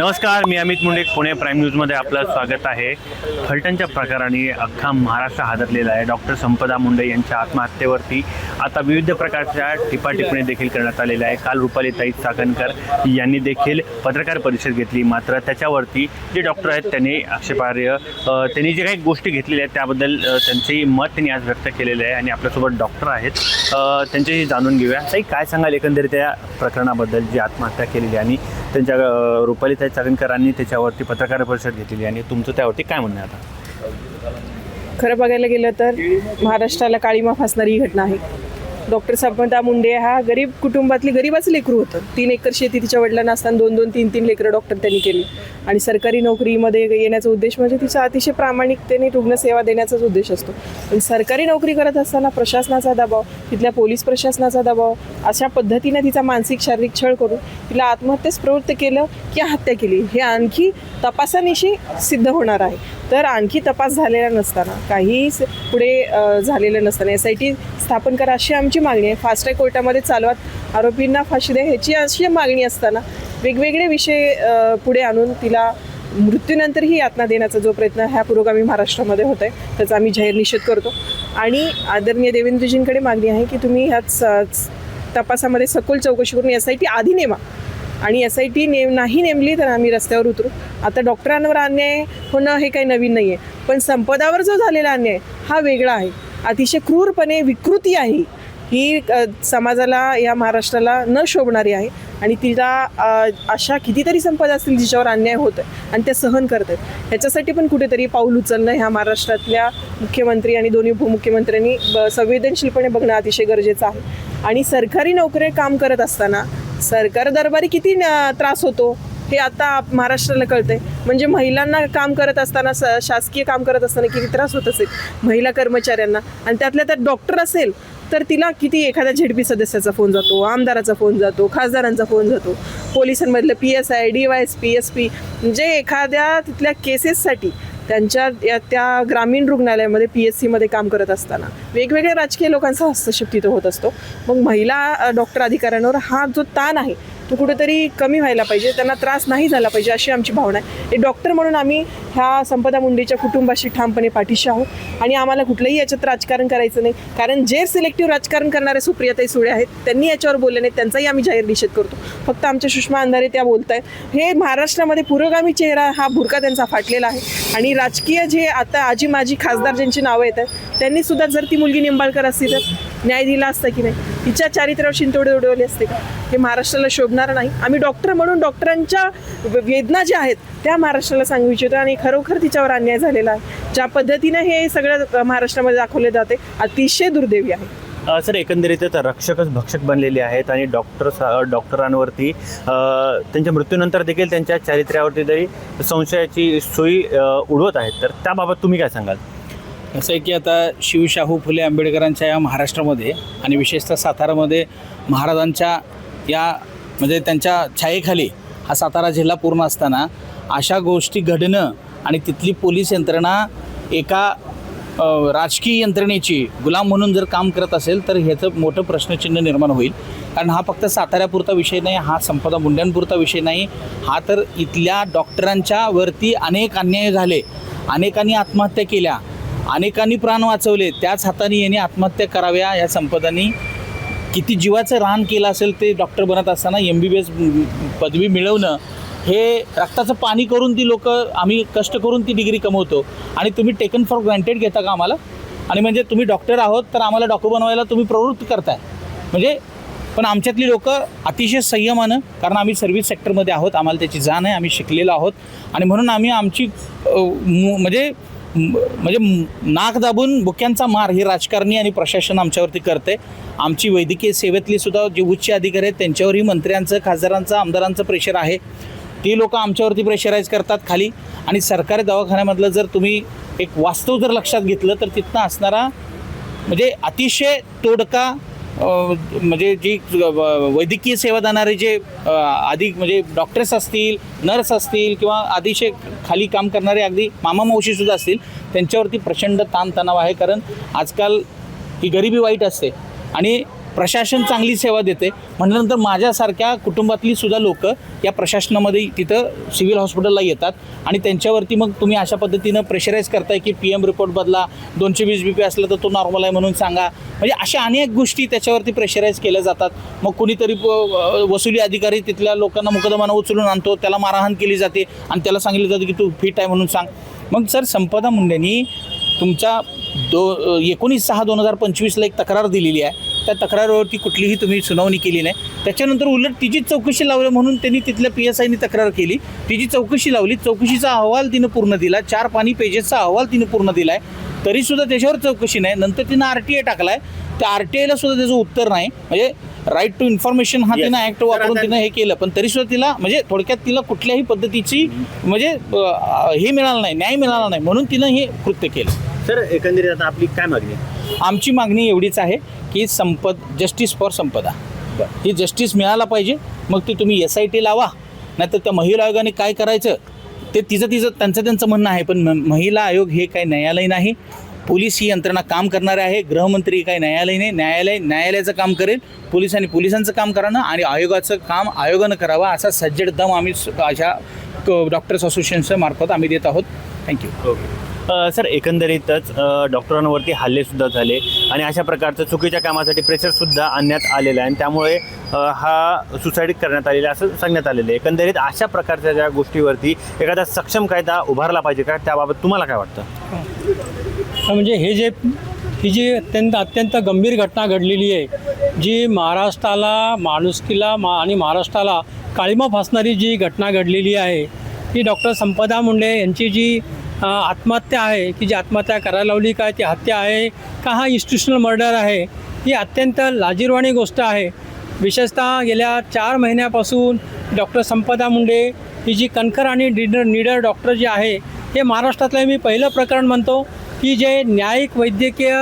नमस्कार मी अमित मुंडे पुणे प्राईम न्यूजमध्ये आपलं स्वागत आहे. फलटणच्या प्रकाराने अख्खा महाराष्ट्र हादरलेला आहे. डॉक्टर संपदा मुंडे यांच्या आत्महत्येवरती आता विविध प्रकारच्या टिपाटिपणी देखील करण्यात आलेल्या आहे काल रुपाली ताई चाकणकर यांनी देखील पत्रकार परिषद घेतली. मात्र त्याच्यावरती जे डॉक्टर आहेत त्यांनी आक्षेपार्ह त्यांनी जे काही गोष्टी घेतलेल्या आहेत त्याबद्दल त्यांचेही मत त्यांनी आज व्यक्त केलेलं आहे आणि आपल्यासोबत डॉक्टर आहेत. त्यांच्याशी जाणून घेऊया. ताई काय सांगाल एकंदरीत त्या प्रकरणाबद्दल जी आत्महत्या केलेली आणि त्यांच्या रुपालीताई चाकणकरांनी त्याच्यावरती पत्रकार परिषद घेतलेली आणि तुमचं त्यावरती काय म्हणणं आता? खरं बघायला गेलं तर महाराष्ट्राला काळीमा फासणारी ही घटना आहे. डॉक्टर संपदा मुंडे हा गरीब कुटुंबातली गरीबाच लेकरू होतं. तीन एकर शेती तिच्या वडिलांना असताना दोन दोन तीन तीन लेकरं डॉक्टर त्यांनी केली. आणि सरकारी नोकरीमध्ये येण्याचा उद्देश म्हणजे तिचा अतिशय प्रामाणिकतेने रुग्णसेवा देण्याचाच उद्देश असतो. पण सरकारी नोकरी करत असताना प्रशासनाचा दबाव तिथल्या पोलीस प्रशासनाचा दबाव अशा पद्धतीने तिचा मानसिक शारीरिक छळ करून तिला आत्महत्येस प्रवृत्त केलं की हत्या केली हे आणखी तपासानिशी सिद्ध होणार आहे. तर आणखी तपास झालेला नसताना काही पुढे झालेलं नसताना एस आय टी स्थापन करा अशी आमची मागणी आहे. फास्ट ट्रॅक कोर्टामध्ये चालवत आरोपींना फाशी द्या ह्याची अशी मागणी असताना वेगवेगळे विषय पुढे आणून तिला मृत्यूनंतरही यातना देण्याचा जो प्रयत्न ह्या पुरोगामी महाराष्ट्रामध्ये होत आहे त्याचा आम्ही जाहीर निषेध करतो. आणि आदरणीय देवेंद्रजींकडे मागणी आहे की तुम्ही ह्याच स- तपासामध्ये सखोल चौकशी करून एस आय टी आधी नेमा. आणि एस आय टी नेम नाही नेमली तर आम्ही रस्त्यावर उतरू. आता डॉक्टरांवर अन्याय होणं हे काही नवीन नाही आहे पण संपदावर जो झालेला अन्याय हा वेगळा आहे. अतिशय क्रूरपणे विकृती आहे. ही समाजाला या महाराष्ट्राला न शोभणारी आहे आणि तिला अशा कितीतरी संपदा असतील जिच्यावर अन्याय होत आहे आणि त्या सहन करत आहेत ह्याच्यासाठी पण कुठेतरी पाऊल उचलणं ह्या महाराष्ट्रातल्या मुख्यमंत्री आणि दोन्ही उपमुख्यमंत्र्यांनी ब- संवेदनशीलपणे बघणं अतिशय गरजेचं आहे. आणि सरकारी नोकरी काम करत असताना सरकार दरबारी किती त्रास होतो हे आता महाराष्ट्राला कळतंय. म्हणजे महिलांना काम करत असताना शासकीय काम करत असताना किती त्रास होत असेल महिला कर्मचाऱ्यांना. आणि त्यातल्या त्यात डॉक्टर असेल तर तिला किती एखाद्या झेडपी सदस्याचा फोन जातो आमदाराचा फोन जातो खासदारांचा फोन जातो पोलिसांमधलं P S I D Y S P S P जे एखाद्या तिथल्या केसेससाठी त्यांच्या या त्या ग्रामीण रुग्णालयामध्ये पी एस सीमध्ये काम करत असताना वेगवेगळ्या राजकीय लोकांचा हस्तक्षेप तिथं होत असतो. मग महिला डॉक्टर अधिकाऱ्यांवर हा जो ताण आहे तो कुठेतरी कमी व्हायला पाहिजे त्यांना त्रास नाही झाला पाहिजे अशी आमची भावना आहे. एक डॉक्टर म्हणून आम्ही ह्या संपदा मुंडेच्या कुटुंबाशी ठामपणे पाठीशी आहोत आणि आम्हाला कुठलंही याच्यात राजकारण करायचं नाही. कारण जे सिलेक्टिव्ह राजकारण करणारे सुप्रियाताई सुळे आहेत त्यांनी याच्यावर बोलले नाही त्यांचाही आम्ही जाहीर निषेध करतो. फक्त आमच्या सुषमा अंधारे त्या बोलत आहेत हे महाराष्ट्रामध्ये पुरोगामी चेहरा हा भुरका त्यांचा फाटलेला आहे. आणि राजकीय जे आता आजी माजी खासदार ज्यांची नावं येत आहेत त्यांनी सुद्धा जर ती मुलगी निंबाळकर असती तर न्याय दिला असता की नाही? तिच्या चारित्र्यावर शिंतोडे उडवले असते का? हे महाराष्ट्राला शोभणार नाही. आम्ही डॉक्टर म्हणून डॉक्टरांच्या वेदना ज्या आहेत त्या महाराष्ट्राला सांगू इच्छितो आणि खरोखर तिच्यावर अन्याय झालेला आहे. ज्या पद्धतीनं हे सगळं महाराष्ट्रामध्ये दाखवले जाते अतिशय दुर्दैवी आहे. सर एकंदरीतच रक्षकच भक्षक बनलेले आहेत आणि डॉक्टर डॉक्टरांवरती त्यांच्या मृत्यूनंतर देखील त्यांच्या चारित्र्यावरती तरी संशयाची सोयी उडवत आहेत. तर त्याबाबत तुम्ही काय सांगाल? असं आहे की आता शिवशाहू फुले आंबेडकरांच्या या महाराष्ट्रामध्ये आणि विशेषतः सातारामध्ये महाराजांच्या या म्हणजे त्यांच्या छायेखाली हा सातारा जिल्हा पूर्ण असताना अशा गोष्टी घडणं आणि तिथली पोलीस यंत्रणा एका राजकीय यंत्रणेची गुलाम म्हणून जर काम करत असेल तर ह्याचं मोठं प्रश्नचिन्ह निर्माण होईल. कारण हा फक्त साताऱ्यापुरता विषय नाही हा संपदा मुंड्यांपुरता विषय नाही. हा तर इथल्या डॉक्टरांच्या वरती अनेक अन्याय झाले अनेकांनी आत्महत्या केल्या अनेकांनी प्राण वाचवले त्याच हाताने यांनी आत्महत्या कराव्या या संपदांनी किती जीवाचं रान केलं असेल ते डॉक्टर बनत असताना एम बी बी एस पदवी मिळवणं हे रक्ताचं पाणी करून ती लोक आम्ही कष्ट करून ती डिग्री कमवतो. आणि तुम्ही टेकन फॉर ग्रँटेड घेता का आम्हाला? आणि म्हणजे तुम्ही डॉक्टर आहोत तर आम्हाला डॉक्टर बनवायला तुम्ही प्रवृत्त करताय. म्हणजे पण आमच्यातली लोक अतिशय संयमानं कारण आम्ही सर्व्हिस सेक्टरमध्ये आहोत आम्हाला त्याची जाण आहे आम्ही शिकलेलो आहोत. आणि म्हणून आम्ही आमची म्हणजे म्हणजे नाक दाबून बुक्यांचा मार ही राजकारणी आणि प्रशासन आमच्यावरती करते. आमची वैद्यकीय सेवेतली सुद्धा जे उच्च अधिकारी आहेत त्यांच्यावरही मंत्र्यांचं खासदारांचं आमदारांचं प्रेशर आहे. ती लोक आमच्यावरती प्रेशराईज करतात खाली. आणि सरकारी दवाखान्यामधलं जर तुम्ही एक वास्तव जर लक्षात घेतलं तर तिथनं असणारा म्हणजे अतिशय तोडका म्हणजे जी वैद्यकीय सेवा देणारे जे अधिक म्हणजे डॉक्टर्स असतील नर्स असतील किंवा अतिशय खाली काम करणारे अगदी मामा मावशीसुद्धा असतील त्यांच्यावरती प्रचंड ताणतणाव आहे. कारण आजकाल ही गरिबी वाईट असते. आणि प्रशासन चांगली सेवा देते. म्हटल्यानंतर माझ्यासारख्या कुटुंबातली सुद्धा लोक या प्रशासनामध्ये तिथं सिव्हिल हॉस्पिटलला येतात आणि त्यांच्यावरती मग तुम्ही अशा पद्धतीनं प्रेशराईज करताय की पी एम रिपोर्ट बदला दोनशे वीस बी पी असलं तर तो नॉर्मल आहे म्हणून सांगा. म्हणजे अशा अनेक गोष्टी त्याच्यावरती प्रेशराईज केल्या जातात. मग कुणीतरी प- वसुली अधिकारी तिथल्या लोकांना मुकदमानं उचलून आणतो त्याला मारहाण केली जाते आणि त्याला सांगितलं जातं की तू फिट आहे म्हणून सांग. मग सर संपदा मुंडेंनी तुमच्या दो एकोणीस सहा दोन हजार पंचवीसला एक तक्रार दिलेली आहे. त्या तक्रारीवरती कुठलीही तुम्ही सुनावणी केली नाही. त्याच्यानंतर उलट तिची चौकशी लावली म्हणून त्यांनी तिथल्या पी एस आयनी तक्रार केली. तिची चौकशी लावली. चौकशीचा अहवाल तिनं पूर्ण दिला. चार पाणी पेजेसचा अहवाल तिने पूर्ण दिला आहे तरीसुद्धा त्याच्यावर चौकशी नाही. नंतर तिनं आर टी आय टाकला आहे त्या आर टी आयला सुद्धा त्याचं उत्तर नाही. म्हणजे राईट टू इन्फॉर्मेशन हा. तिनं ऍक्ट तर वापरून तिनं हे केलं. पण तरीसुद्धा तिला म्हणजे थोडक्यात तिला कुठल्याही पद्धतीची म्हणजे हे मिळालं नाही. न्याय मिळाला नाही. म्हणून तिनं हे कृत्य केलं. सर एकंदरीत आता आपली काय मागणी? आहे? आमची मागणी एवढीच आहे की संपद जस्टिस फॉर संपदा. ही जस्टिस मिळायला पाहिजे मग ती तुम्ही एस आय टी लावा नाहीतर त्या महिला आयोगाने काय करायचं ते तिचं तिचं त्यांचं त्यांचं म्हणणं आहे पण म- महिला आयोग हे काही न्यायालय नाही. पोलीस ही यंत्रणा काम करणारे आहे गृहमंत्री काही न्यायालय नाही. न्यायालय न्यायालयाचं काम करेल पोलिसांनी पोलिसांचं काम करावं आणि आयोगाचं काम आयोगानं करावं असा सज्जड दम आम्ही स- अशा डॉक्टर्स असोसिएशनच्या मार्फत आम्ही देत आहोत. थँक्यू अ, सर एकंदरीतच डॉक्टरांवरती हल्लेसुद्धा झाले आणि अशा प्रकारचं चुकीच्या कामासाठी प्रेशरसुद्धा आणण्यात आलेलं आहे आणि त्यामुळे हा सुसाईड करण्यात आलेला आहे असं सांगण्यात आलेलं आहे. एकंदरीत अशा प्रकारच्या ज्या गोष्टीवरती एखादा सक्षम कायदा उभारला पाहिजे का? त्याबाबत तुम्हाला काय वाटतं? तर म्हणजे हे जे ही जी अत्यंत अत्यंत गंभीर घटना घडलेली आहे जी महाराष्ट्राला माणुसकीला मा आणि महाराष्ट्राला काळीमा फासणारी जी घटना घडलेली आहे ती डॉक्टर संपदा मुंडे यांची जी आत्महत्या आहे की जी आत्महत्या करायला लावली काय ती हत्या आहे का हा इन्स्टिट्युशनल मर्डर आहे ही अत्यंत लाजीरवाणी गोष्ट आहे. विशेषतः गेल्या चार महिन्यापासून डॉक्टर संपदा मुंडे ही जी कणखर आणि डिडर निडर डॉक्टर जे आहे हे महाराष्ट्रातलं मी पहिलं प्रकरण म्हणतो की जे न्यायिक वैद्यकीय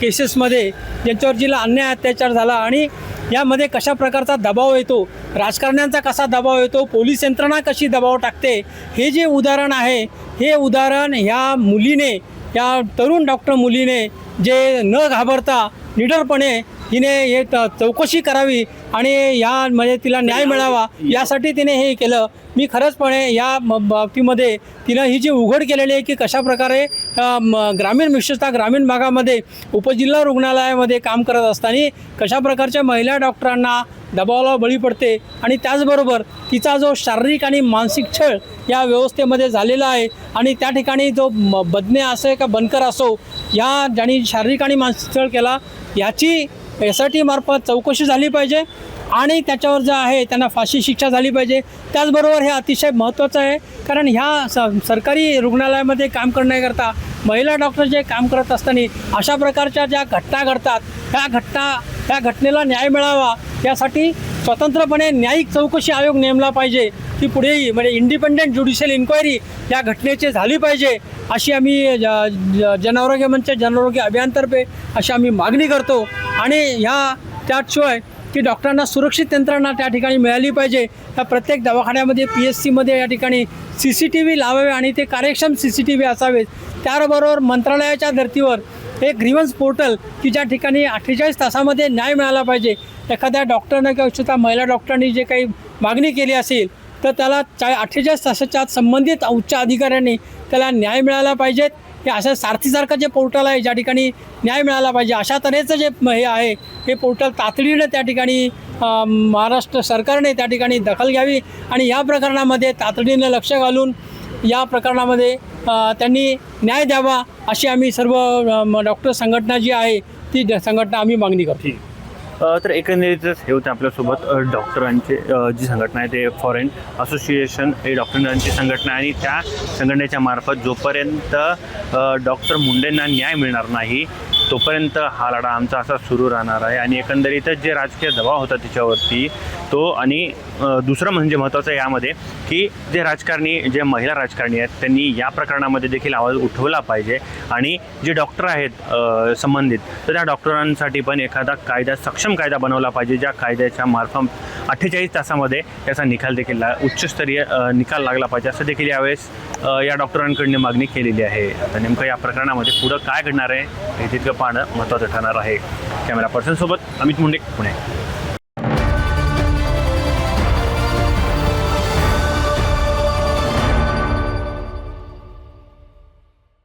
केसेसमध्ये ज्यांच्यावर जिला अन्याय अत्याचार झाला आणि यामध्ये कशा प्रकारचा दबाव येतो? राजकारण्यांचा कसा दबाव येतो? पोलीस यंत्रणा कशी दबाव टाकते? हे जे उदाहरण आहे हे उदाहरण ह्या मुलीने या तरुण डॉक्टर मुलीने जे न घाबरता निडरपणे हिने हे त- चौकशी करावी आणि या म्हणजे तिला न्याय मिळावा यासाठी तिने हे केलं. मी खरंचपणे या म- बाबतीमध्ये तिनं ही जी उघड केलेली आहे की कशा प्रकारे ग्रामीण विशेषतः ग्रामीण भागामध्ये उपजिल्हा रुग्णालयामध्ये काम करत असताना कशा प्रकारच्या महिला डॉक्टरांना दबावाला बळी पडते आणि त्याचबरोबर तिचा जो शारीरिक आणि मानसिक छळ या व्यवस्थेमध्ये झालेला आहे आणि त्या ठिकाणी जो बदने असो का बनकर असो या ज्यांनी शारीरिक आणि मानसिक छळ केला याची एस आय टी मार्फत चौकशी झाली पाहिजे आणि त्याच्यावर जे आहे त्यांना फाशी शिक्षा झाली पाहिजे. त्याचबरोबर हे अतिशय महत्त्वाचं आहे कारण ह्या स सरकारी रुग्णालयामध्ये काम करण्याकरता महिला डॉक्टर जे काम करत असताना अशा प्रकारच्या ज्या घटना घडतात ह्या घटना ह्या घटनेला न्याय मिळावा यासाठी स्वतंत्रपणे न्यायिक चौकशी आयोग नेमला पाहिजे ती पुढेही म्हणजे इंडिपेंडेंट ज्युडिशियल इन्क्वायरी या घटनेची झाली पाहिजे अशी आम्ही ज- जनआरोग्य मंच जनआरोग्य अभियानतर्फे अशी आम्ही मागणी करतो. आणि ह्या त्याशिवाय की डॉक्टरांना सुरक्षित यंत्रणा त्या ठिकाणी मिळाली पाहिजे. त्या प्रत्येक दवाखान्यामध्ये पी एस सीमध्ये या ठिकाणी सी सी टी व्ही लावावे आणि ते कार्यक्षम सी सी टी व्ही असावेत. त्याचबरोबर मंत्रालयाच्या धर्तीवर एक ग्रीवन्स पोर्टल की ज्या ठिकाणी अठ्ठेचाळीस तासामध्ये न्याय मिळाला पाहिजे. एखाद्या डॉक्टरनं किंवा स्वतः महिला डॉक्टरांनी जे काही मागणी केली असेल तर त्याला चा अठ्ठेचाळीस तासाच्या आत संबंधित उच्च अधिकाऱ्यांनी त्याला न्याय मिळाला पाहिजेत हे असं सारथीसारखं जे पोर्टल आहे ज्या ठिकाणी न्याय मिळाला पाहिजे अशा तऱ्हेचं जे हे आहे हे पोर्टल तातडीनं त्या ठिकाणी महाराष्ट्र सरकारने त्या ठिकाणी दखल घ्यावी आणि या प्रकरणामध्ये तातडीनं लक्ष घालून या प्रकरणामध्ये त्यांनी न्याय द्यावा अशी आम्ही सर्व म- डॉक्टर संघटना जी आहे ती संघटना आम्ही मागणी करतो. तर एकंदरीतच हे होते आपल्यासोबत डॉक्टरांचे जी संघटना आहे ते फॉरेन असोसिएशन हे डॉक्टरांची संघटना आहे आणि त्या संघटनेच्या मार्फत जोपर्यंत डॉक्टर मुंडेंना न्याय मिळणार नाही तोपर्यंत हा लढा आमचा असा सुरू राहणार आहे. आणि एकंदरीतच जे राजकीय दबाव होता तिच्यावरती तो आणि दुसरं म्हणजे महत्त्वाचं यामध्ये की जे राजकारणी जे महिला राजकारणी आहेत त्यांनी या प्रकरणामध्ये देखील आवाज उठवला पाहिजे. आणि जे डॉक्टर आहेत संबंधित तर त्या डॉक्टरांसाठी पण एखादा कायदा सक्षम कायदा बनवला पाहिजे ज्या कायद्याच्या मार्फत अठ्ठेचाळीस तासामध्ये त्याचा निकाल देखील ला उच्चस्तरीय निकाल लागला पाहिजे. असं देखील यावेळेस या डॉक्टरांकडून मागणी केलेली आहे. आता नेमकं या प्रकरणामध्ये पुढं काय घडणार आहे हे तितकं पाहणं महत्त्वाचं ठरणार आहे. कॅमेरा पर्सनसोबत अमित मुंडे पुणे.